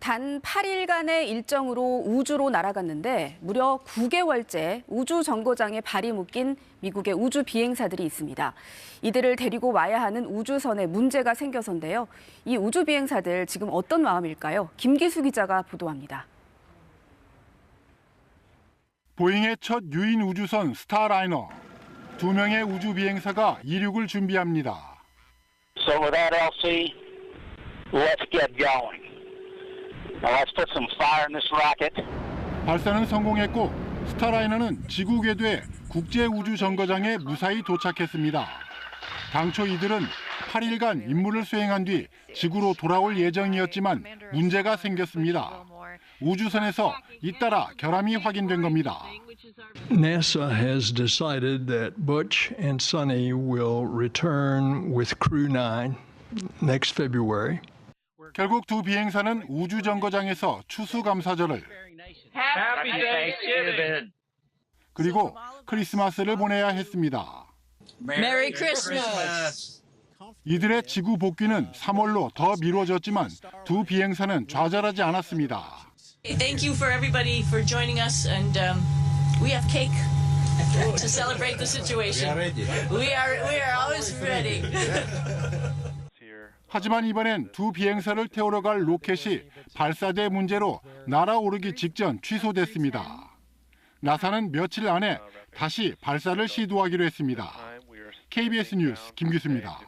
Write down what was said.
단 8일간의 일정으로 우주로 날아갔는데 무려 9개월째 우주 정거장에 발이 묶인 미국의 우주 비행사들이 있습니다. 이들을 데리고 와야 하는 우주선에 문제가 생겨서인데요. 이 우주 비행사들 지금 어떤 마음일까요? 김기수 기자가 보도합니다. 보잉의 첫 유인 우주선 스타라이너. 두 명의 우주 비행사가 이륙을 준비합니다. So with that, LC, let's get going. 발사는 성공했고 스타라이너는 지구 궤도의 국제 우주 정거장에 무사히 도착했습니다. 당초 이들은 8일간 임무를 수행한 뒤 지구로 돌아올 예정이었지만 문제가 생겼습니다. 우주선에서 잇따라 결함이 확인된 겁니다. NASA has decided that Butch and Sonny will return with Crew 9 next February. 결국 두 비행사는 우주 정거장에서 추수 감사절을 Happy Thanksgiving. 그리고 크리스마스를 보내야 했습니다. Merry Christmas. 이들의 지구 복귀는 3월로 더 미뤄졌지만 두 비행사는 좌절하지 않았습니다. Thank you for everybody for joining us, and um, we have cake to celebrate the situation. We are we are always ready. 하지만 이번엔 두 비행사를 태우러 갈 로켓이 발사대 문제로 날아오르기 직전 취소됐습니다. 나사는 며칠 안에 다시 발사를 시도하기로 했습니다. KBS 뉴스 김규수입니다.